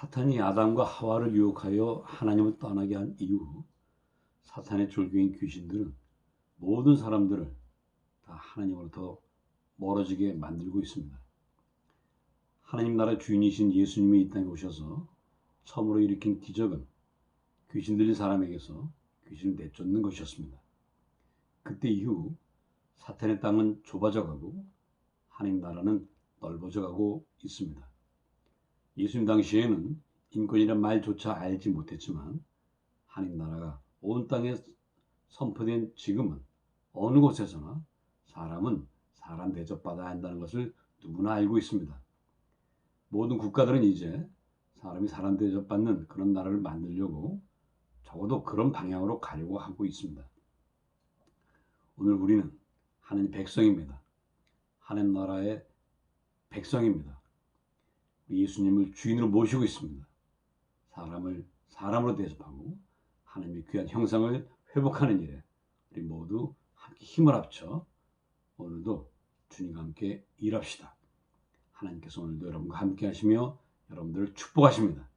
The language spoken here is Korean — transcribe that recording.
사탄이 아담과 하와를 유혹하여 하나님을 떠나게 한 이후 사탄의 졸교인 귀신들은 모든 사람들을 다 하나님으로부터 멀어지게 만들고 있습니다. 하나님 나라 주인이신 예수님이 이 땅에 오셔서 처음으로 일으킨 기적은 귀신 들린 사람에게서 귀신을 내쫓는 것이었습니다. 그때 이후 사탄의 땅은 좁아져 가고 하나님 나라는 넓어져 가고 있습니다. 예수님 당시에는 인권이란 말조차 알지 못했지만 하나님 나라가 온 땅에 선포된 지금은 어느 곳에서나 사람은 사람 대접받아야 한다는 것을 누구나 알고 있습니다. 모든 국가들은 이제 사람이 사람 대접받는 그런 나라를 만들려고 적어도 그런 방향으로 가려고 하고 있습니다. 오늘 우리는 하나님 백성입니다. 하나님 나라의 백성입니다. 예수님을 주인으로 모시고 있습니다. 사람을 사람으로 대접하고 하나님의 귀한 형상을 회복하는 일에 우리 모두 함께 힘을 합쳐 오늘도 주님과 함께 일합시다. 하나님께서 오늘도 여러분과 함께 하시며 여러분들을 축복하십니다.